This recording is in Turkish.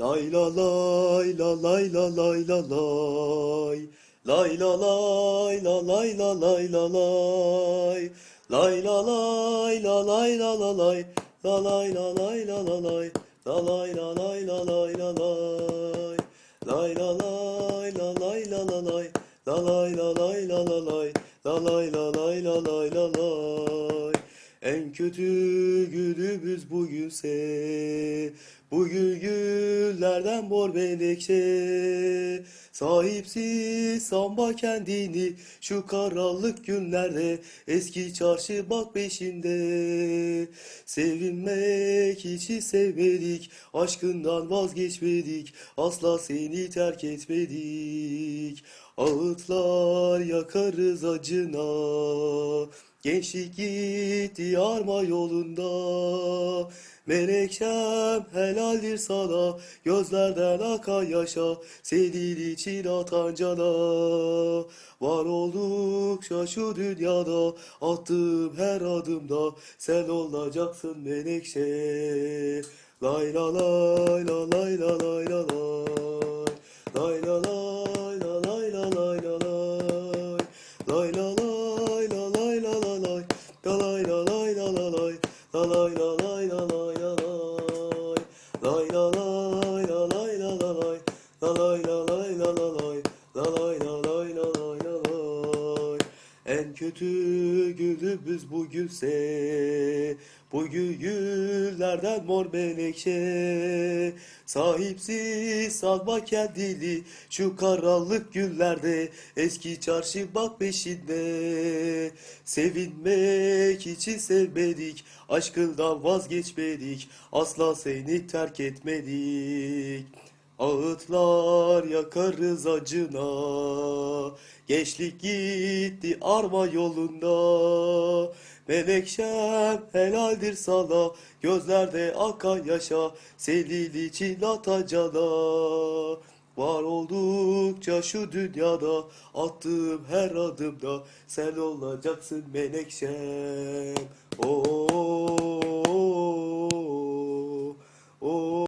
Lay la lay la lay la lay la lay. Lay la lay la lay la lay la lay. Lay la lay la lay la la lay. La lay la lay la la lay. La lay la lay la lay la lay. Lay la lay la lay la la lay. La lay la lay la la lay. La lay la lay la lay la lay. En kötü günümüz bugünse Bugün güllerden mor menekşe Sahipsiz sanma kendini Şu karanlık günlerde Eski çarşı bak peşinde. Sevinmek hiç sevmedik Aşkından vazgeçmedik Asla seni terk etmedik. Ağıtlar yakarız acına Gençlik gitti arma yolunda. Menekşem helaldir sana. Gözlerden akan yaşa. Senin için atan cana. Var oldukça şu dünyada. Attığım her adımda Sen olacaksın menekşe. Lay la lay la lay la lay la lay lay Kötü günümüz bugünse Bugün güllerden mor menekşe. Sahipsiz sanma kendini Şu karanlık günlerde Eski çarşı bak peşinde. Sevinmek için sevmedik Aşkından vazgeçmedik Asla seni terk etmedik Ağıtlar yakarız acına. Gençlik gitti arma yolunda. Menekşem helaldir sana. Gözlerde akan yaşa. Senin için atacana Var oldukça şu dünyada. Attığım her adımda Sen olacaksın menekşem. Oo.